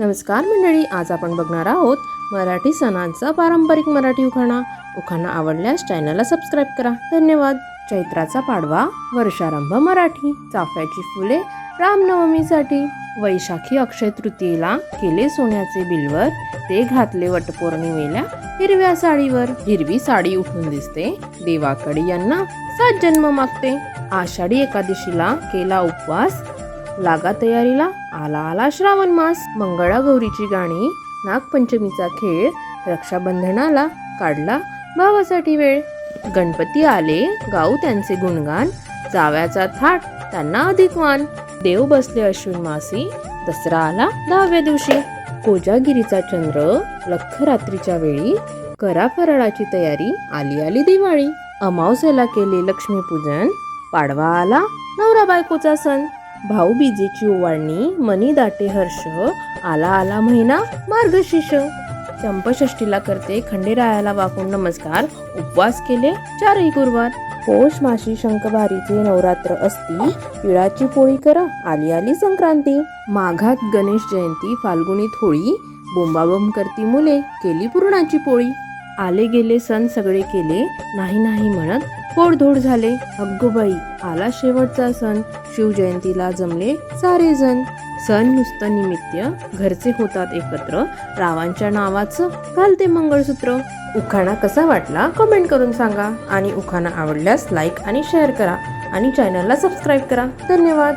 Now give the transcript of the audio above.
नमस्कार मंडळी आज आपण बघणार आहोत मराठी सणांचा पारंपरिक मराठी उखाणा. उखाणा आवडल्यास चॅनलला सबस्क्राईब करा. धन्यवाद. चैत्राचा पाडवा वर्षारंभ मराठी चाफ्याची फुले रामनवमीसाठी. वैशाखी अक्षय तृतीयेला केले सोन्याचे बिलवर ते घातले वटपौर्णिमेला हिरव्या साडीवर. हिरवी साडी उठून दिसते. देवाकडे यांना सात जन्म मागते. आषाढी एकादशीला केला उपवास लागा तयारीला आला आला श्रावण मास. मंगळागौरीची गाणी नागपंचमीचा खेळ रक्षाबंधनाला काढला भावासाठी वेळ. गणपती आले गाऊ त्यांचे गुणगान जाव्याचा थाट त्यांना अधिक मान. देव बसले अश्विन मासी दसरा आला दहाव्या दिवशी. कोजागिरीचा चंद्र लख रात्रीच्या वेळी. करा फराळाची तयारी आली आली दिवाळी. अमावस्याला केले लक्ष्मीपूजन पाडवा आला नवरा बायकोचा सण. भाऊबीजेची ओवाळणी मनी दाटे हर्ष आला आला महिना मार्गशीर्ष. चंपषष्टीला करते खंडेरायाला वाकून नमस्कार उपवास केले चारही गुरुवार. पौष माशी शंकभारीचे नवरात्र असती तिळाची पोळी करा आली आली संक्रांती. माघात गणेश जयंती फाल्गुनीत होळी बोंबाबोंब करती मुले केली पुरणाची पोळी. आले गेले सण सगळे केले नाही नाही म्हणत फोडधोड झाले. अग्गोबाई आला शेवटचा सण. शिवजयंतीला जमले सारे जण सण नुसतं निमित्त घरचे होतात एकत्र. रावांच्या नावाचं घालते मंगळसूत्र. उखाणा कसा वाटला कमेंट करून सांगा. आणि उखाणा आवडल्यास लाईक आणि शेअर करा. आणि चॅनलला सबस्क्राईब करा. धन्यवाद.